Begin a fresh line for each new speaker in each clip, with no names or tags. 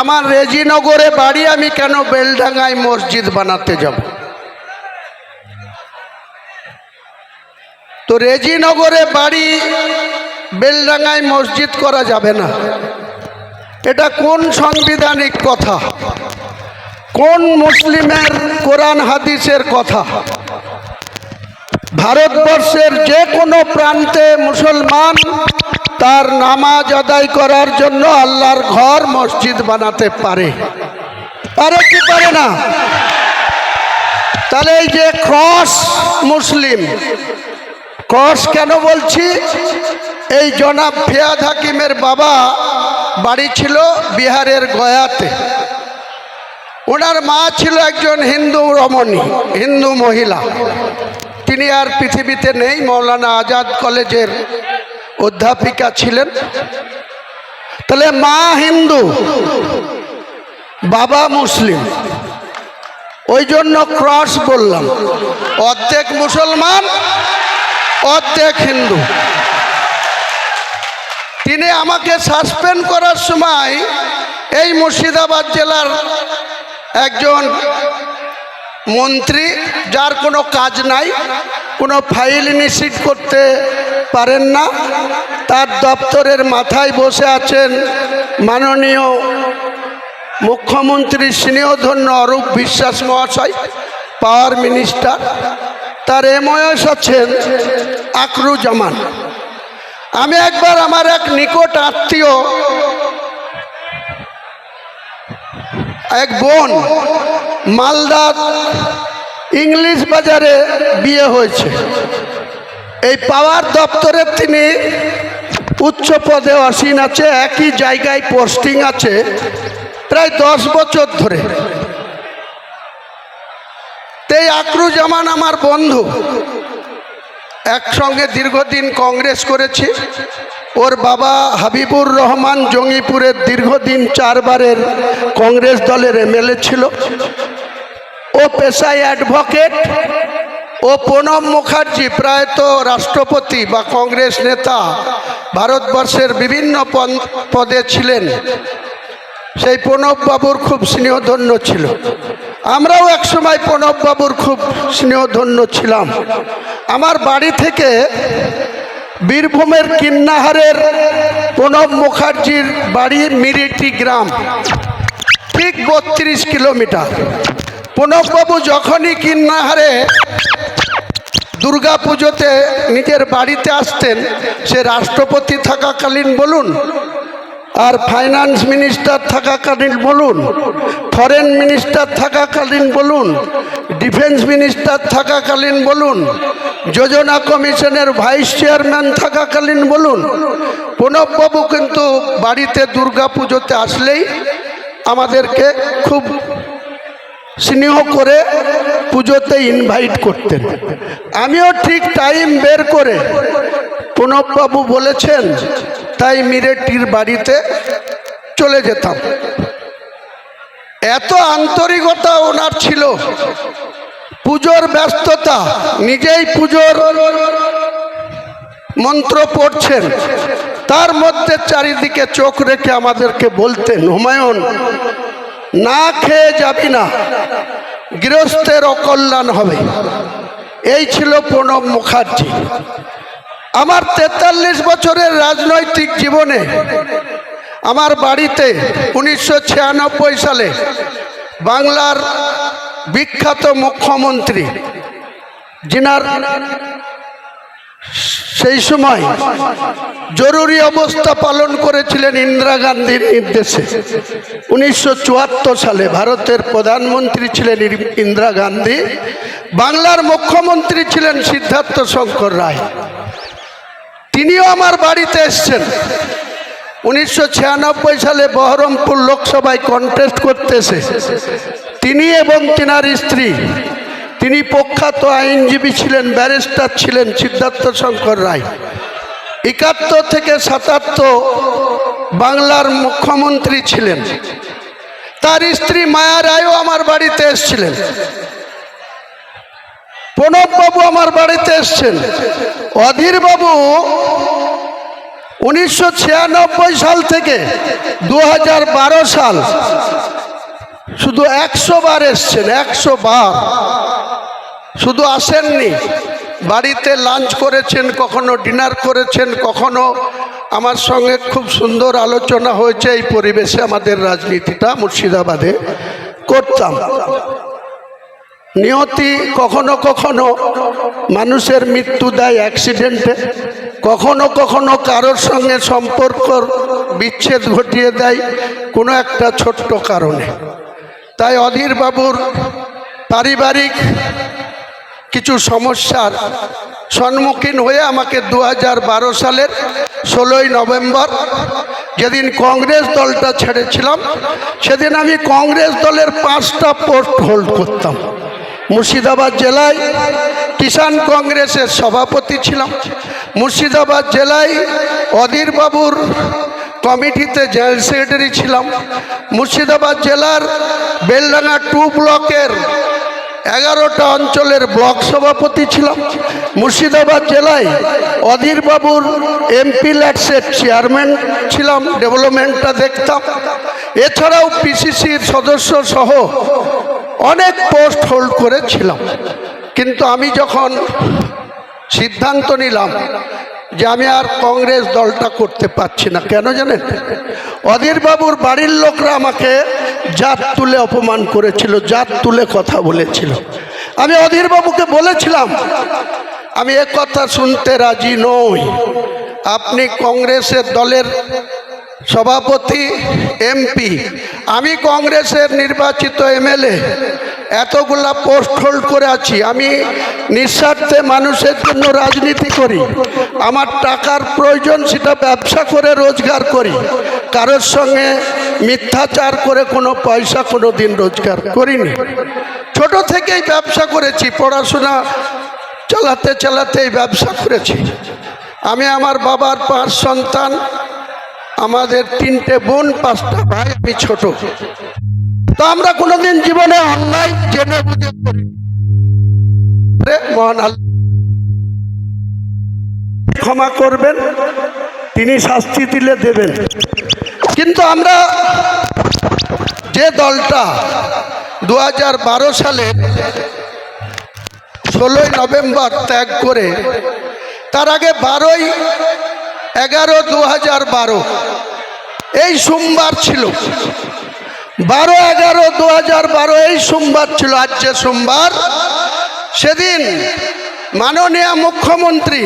আমার রেজিনগরে বাড়ি, আমি কেন বেলডাঙ্গায় মসজিদ বানাতে যাব? তো রেজিনগরে বাড়ি, বেলডাঙ্গায় মসজিদ করা যাবে না। এটা কোন সাংবিধানিক কথা? কোন মুসলিমের কোরআন হাদিসের কথা? ভারতবর্ষের যে কোনো প্রান্তে মুসলমান তার নামাজ আদায় করার জন্য আল্লাহর ঘর মসজিদ বানাতে পারে। পারে কি পারে না? তাহলে এই যে ক্রস মুসলিম, ক্রস কেন বলছি? এই জনাব ফিয়াদ হাকিমের বাবা বাড়ি ছিল বিহারের গয়াতে। ওনার মা ছিল একজন হিন্দু রমণী, হিন্দু মহিলা। তিনি আর পৃথিবীতে নেই, মৌলানা আজাদ কলেজের অধ্যাপিকা ছিলেন। তাহলে মা হিন্দু, বাবা মুসলিম। ওই জন্য ক্রস বললাম। অর্ধেক মুসলমান, অর্ধেক হিন্দু। তিনি আমাকে সাসপেন্ড করার সময় এই মুর্শিদাবাদ জেলার একজন মন্ত্রী, যার কোনো কাজ নাই, কোনো ফাইল নিশ্চিত করতে পারেন না, তার দপ্তরের মাথায় বসে আছেন মাননীয় মুখ্যমন্ত্রী স্নেহধন্য অরূপ বিশ্বাস মহাশয়, পাওয়ার মিনিস্টার, তার এমএস আছেন আকরুজামান আমি একবার আমার এক নিকট আত্মীয় এক বোন মালদার ইংলিশ বাজারে বিয়ে হয়েছে। এই পাওয়ার দপ্তরে তিনি উচ্চ পদে আসীন আছে, একই জায়গায় পোস্টিং আছে প্রায় দশ বছর ধরে। তেই আকরুজামান আমার বন্ধু, একসঙ্গে দীর্ঘদিন কংগ্রেস করেছি। ওর বাবা হাবিবুর রহমান জঙ্গিপুরের দীর্ঘদিন চারবারের কংগ্রেস দলের এমএলএ ছিল। ও পেশায় অ্যাডভোকেট। ও প্রণব মুখার্জি প্রায়ত রাষ্ট্রপতি বা কংগ্রেস নেতা। ভারতবর্ষের বিভিন্ন পদে ছিলেন। সেই প্রণববাবুর খুব স্নেহধন্য ছিল। আমরাও একসময় প্রণববাবুর খুব স্নেহধন্য ছিলাম। আমার বাড়ি থেকে বীরভূমের কিন্নাহারের প্রণব মুখার্জির বাড়ি মিরিটি গ্রাম। ঠিক বত্রিশ কিলোমিটার। প্রণববাবু যখনই কিন্নাহারে দুর্গা পুজোতে নিজের বাড়িতে আসতেন, সে রাষ্ট্রপতি থাকাকালীন বলুন আর ফাইন্যান্স মিনিস্টার থাকাকালীন বলুন ফরেন মিনিস্টার থাকাকালীন বলুন ডিফেন্স মিনিস্টার থাকাকালীন বলুন, যোজনা কমিশনের ভাইস চেয়ারম্যান থাকাকালীন বলুন প্রণববাবু কিন্তু বাড়িতে দুর্গা পুজোতে আসলেই আমাদেরকে খুব স্নেহ করে পুজোতে ইনভাইট করতেন। আমিও ঠিক টাইম বের করে প্রণববাবু বলেছেন, তাই মিরেটির বাড়িতে চলে যেতাম। এত আন্তরিকতা ওনার ছিল। পুজোর ব্যস্ততা, নিজেই পুজোর মন্ত্র পড়ছেন। তার মধ্যে চারিদিকে চোখ রেখে আমাদেরকে বলতেন, হুমায়ুন না খেয়ে যাবি না। গৃহস্থের অকল্যাণ হবে। এই ছিল প্রণব মুখার্জি। আমার তেতাল্লিশ বছরের রাজনৈতিক জীবনে আমার বাড়িতে উনিশশো ছিয়ানব্বই সালে বাংলার বিখ্যাত মুখ্যমন্ত্রী, যিনার সেই সময় জরুরি অবস্থা পালন করেছিলেন ইন্দিরা গান্ধীর নির্দেশে উনিশশো চুয়াত্তর সালে ভারতের প্রধানমন্ত্রী ছিলেন ইন্দিরা গান্ধী, বাংলার মুখ্যমন্ত্রী ছিলেন সিদ্ধার্থ শঙ্কর রায়। তিনিও আমার বাড়িতে এসছেন। উনিশশো ছিয়ানব্বই সালে বহরমপুর লোকসভায় কন্টেস্ট করতেছে তিনি এবং তিনার স্ত্রী তিনি প্রখ্যাত আইনজীবী ছিলেন, ব্যারিস্টার ছিলেন সিদ্ধার্থ শঙ্কর রায়। একাত্তর থেকে সাতাত্তর বাংলার মুখ্যমন্ত্রী ছিলেন। তার স্ত্রী মায়া রায়ও আমার বাড়িতে এসছিলেন। প্রণববাবু আমার বাড়িতে এসছেন। অধীরবাবু উনিশশো ছিয়ানব্বই সাল থেকে দু হাজার বারো সাল শুধু একশো বার এসছেন, একশো বার। শুধু আসেননি, বাড়িতে লাঞ্চ করেছেন, কখনো ডিনার করেছেন, কখনো আমার সঙ্গে খুব সুন্দর আলোচনা হয়েছে এই পরিবেশে আমাদের রাজনীতিটা মুর্শিদাবাদে করতাম। নিয়তি কখনো কখনো মানুষের মৃত্যু দেয় অ্যাক্সিডেন্টে, কখনো কখনো কারোর সঙ্গে সম্পর্ক বিচ্ছেদ ঘটিয়ে দেয় কোনো একটা ছোট্ট কারণে। তাই অধীর বাবুর পারিবারিক কিছু সমস্যার সম্মুখীন হয়ে আমাকে দু হাজার বারো সালের ষোলোই নভেম্বর যেদিন কংগ্রেস দলটা ছেড়েছিলাম, সেদিন আমি কংগ্রেস দলের পাঁচটা পোস্ট হোল্ড করতাম। মুর্শিদাবাদ জেলায় কিষাণ কংগ্রেসের সভাপতি ছিলাম। মুর্শিদাবাদ জেলায় অধীর বাবুর কমিটিতে জেনারেল সেক্রেটারি ছিলাম। মুর্শিদাবাদ জেলার বেলডাঙ্গা টু ব্লকের এগারোটা অঞ্চলের ব্লক সভাপতি ছিলাম। মুর্শিদাবাদ জেলায় অধীর বাবুর এমপি ল্যাক্সের চেয়ারম্যান ছিলাম, ডেভেলপমেন্টটা দেখতাম। এছাড়াও পিসিসির সদস্য সহ অনেক পোস্ট হোল্ড করেছিলাম। কিন্তু আমি যখন সিদ্ধান্ত নিলাম যে আমি আর কংগ্রেস দলটা করতে পারছি না। কেন জানেন? অধীর বাবুর বাড়ির লোকরা আমাকে জাত তুলে অপমান করেছিল, জাত তুলে কথা বলেছিল। আমি অধীর বাবুকে বলেছিলাম, আমি এ কথা শুনতে রাজি নই। আপনি কংগ্রেসের দলের সভাপতি, এমপি, আমি কংগ্রেসের নির্বাচিত এমএলএ এতগুলা পোস্ট হোল্ড করে আছি। আমি নিঃস্বার্থে মানুষের জন্য রাজনীতি করি। আমার টাকার প্রয়োজন সেটা ব্যবসা করে রোজগার করি। কারোর সঙ্গে মিথ্যাচার করে কোনো পয়সা কোনো দিন রোজগার করিনি। ছোট থেকেই ব্যবসা করেছি, পড়াশোনা চালাতে চালাতেই ব্যবসা করেছি। আমি আমার বাবার পাঁচ সন্তান, আমাদের তিনটে বোন, পাঁচটা ভাই, আমি ছোট। তো আমরা কোনোদিন জীবনে অন্যায় জেনে বুঝে করি। মহান আল্লাহ। ক্ষমা করবেন, তিনি শাস্তি দিলে দেবেন। কিন্তু আমরা যে দলটা দু হাজার বারো সালে ষোলোই নভেম্বর ত্যাগ করে, তার আগে বারোই এগারো দু এই সোমবার ছিল। বারো এগারো দু হাজার বারো, এই সোমবার ছিল আজ যে সোমবার। সেদিন মাননীয় মুখ্যমন্ত্রী,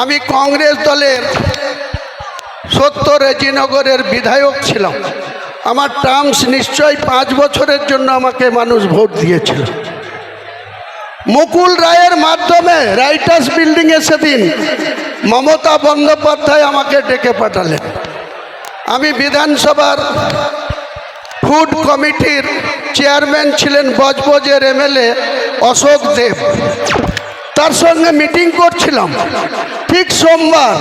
আমি কংগ্রেস দলের সত্তর রেজিনগরের বিধায়ক ছিলাম। আমার টার্মস নিশ্চয়ই পাঁচ বছরের জন্য আমাকে মানুষ ভোট দিয়েছিল। মুকুল রায়ের মাধ্যমে রাইটার্স বিল্ডিংয়ে সেদিন মমতা বন্দ্যোপাধ্যায় আমাকে ডেকে পাঠালেন। আমি বিধানসভার ফুড কমিটির চেয়ারম্যান ছিলেন বজবজের এমএলএ অশোক দেব। তার সঙ্গে মিটিং করছিলাম ঠিক সোমবার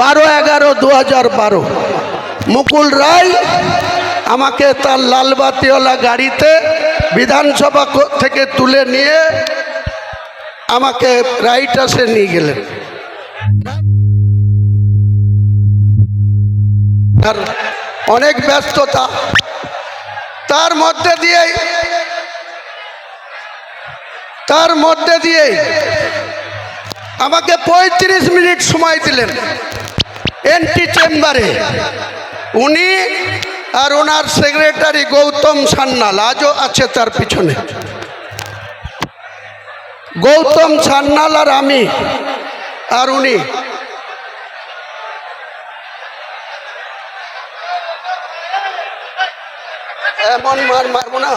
বারো এগারো দু হাজার বারো। মুকুল রায় আমাকে তার লালবাতিওয়ালা গাড়িতে বিধানসভা থেকে তুলে নিয়ে আমাকে রাইটাসে নিয়ে গেলেন। অনেক ব্যস্ততা তার মধ্যে দিয়েই তার মধ্যে দিয়েই আমাকে পঁয়ত্রিশ মিনিট সময় দিলেন এনটি চেম্বারে। উনি আর ওনার সেক্রেটারি গৌতম সান্যাল আজও আছে তার পিছনে। গৌতম সান্যাল আর আমি আর উনি এমন মার মারবো না।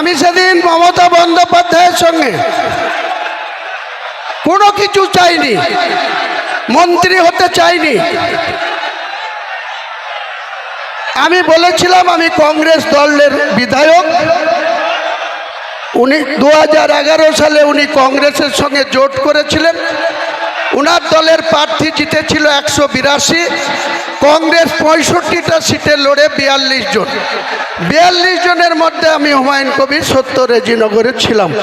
আমি সেদিন মমতা বন্দ্যোপাধ্যায়ের সঙ্গে কোনো কিছু চাইনি। মন্ত্রী হতে চাইনি। আমি বলেছিলাম, আমি কংগ্রেস দলের বিধায়ক। উনি দু হাজার এগারো সালে উনি কংগ্রেসের সঙ্গে জোট করেছিলেন। উনার দলের প্রার্থী জিতেছিল একশো বিরাশি। কংগ্রেস পঁয়ষট্টিটা সিটে লড়ে বিয়াল্লিশ জন। বিয়াল্লিশ জনের মধ্যে আমি হুমায়ুন কবির সত্য রেজিনগরে ছিলাম।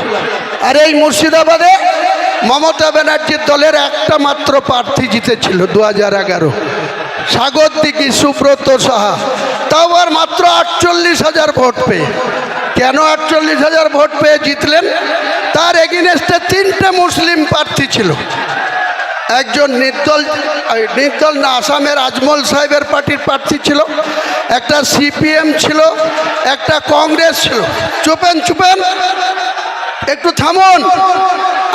আর এই মুর্শিদাবাদে মমতা ব্যানার্জির দলের একটা মাত্র প্রার্থী জিতেছিল দু হাজার এগারো। সাগর দিঘি, সুব্রত সাহা। তাও আর মাত্র আটচল্লিশ হাজার ভোট পেয়ে। কেন আটচল্লিশ হাজার ভোট পেয়ে জিতলেন? তার এগেনস্টে তিনটে মুসলিম প্রার্থী ছিল। একজন নির্দল নির্দল না, আসামের আজমল সাহেবের পার্টির প্রার্থী ছিল। একটা সিপিএম ছিল, একটা কংগ্রেস ছিল। চুপেন চুপেন। একটু থামুন।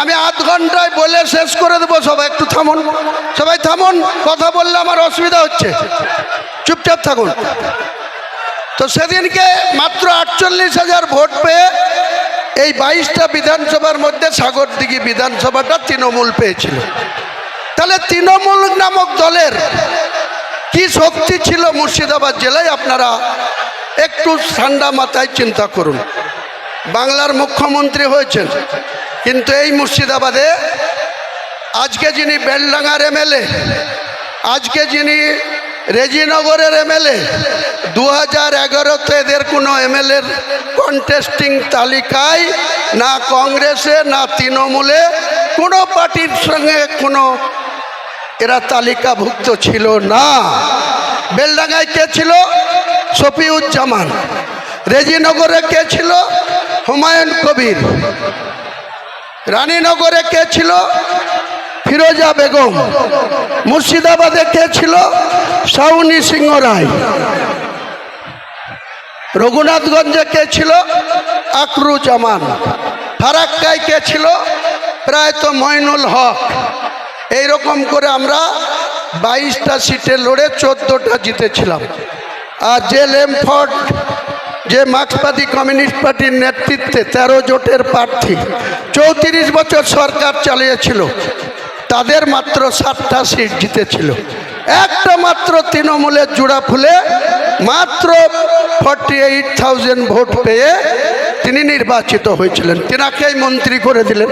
আমি আধ ঘন্টায় বলে শেষ করে দেবো সবাই, একটু থামুন। সবাই থামুন, কথা বললে আমার অসুবিধা হচ্ছে। চুপচাপ থাকুন। তো সেদিনকে মাত্র আটচল্লিশ হাজার ভোট পেয়ে এই বাইশটা বিধানসভার মধ্যে সাগরদিঘি বিধানসভাটা তৃণমূল পেয়েছিল। তাহলে তৃণমূল নামক দলের কি শক্তি ছিল মুর্শিদাবাদ জেলায়, আপনারা একটু ঠান্ডা মাথায় চিন্তা করুন। বাংলার মুখ্যমন্ত্রী হয়েছেন। কিন্তু এই মুর্শিদাবাদে আজকে যিনি বেলডাঙ্গার এমএলএ, আজকে যিনি রেজিনগরের এমএলএ দু হাজার এগারোতে এদের কোনো এমএলএর কন্টেস্টিং তালিকায় না কংগ্রেসে না তৃণমূলে কোনো পার্টির সঙ্গে কোনো এরা তালিকাভুক্ত ছিল না। বেলডাঙ্গায় কে ছিল? শফিউজ্জামান। রেজিনগরে কে ছিল? হুমায়ুন কবির। রানীনগরে কে ছিল? ফিরোজা বেগম। মুর্শিদাবাদে কে ছিল? সাউনি সিংহ রায়। রঘুনাথগঞ্জে কে ছিল? আকরুজামান ফারাক্কায় কে ছিল? প্রায় তো মইনুল হক। এইরকম করে আমরা বাইশটা সিটে লড়ে চোদ্দোটা জিতেছিলাম। আর যে লেমফোর্ড যে মার্ক্সবাদী কমিউনিস্ট পার্টির নেতৃত্বে তেরো জোটের প্রার্থী চৌত্রিশ বছর সরকার চালিয়েছিল, তাদের মাত্র সাতটা সিট জিতেছিল। একটা মাত্র তৃণমূলের জোড়া ফুলে মাত্র ফর্টি এইট থাউজেন্ড ভোট পেয়ে তিনি নির্বাচিত হয়েছিলেন। তিনাকেই মন্ত্রী করে দিলেন।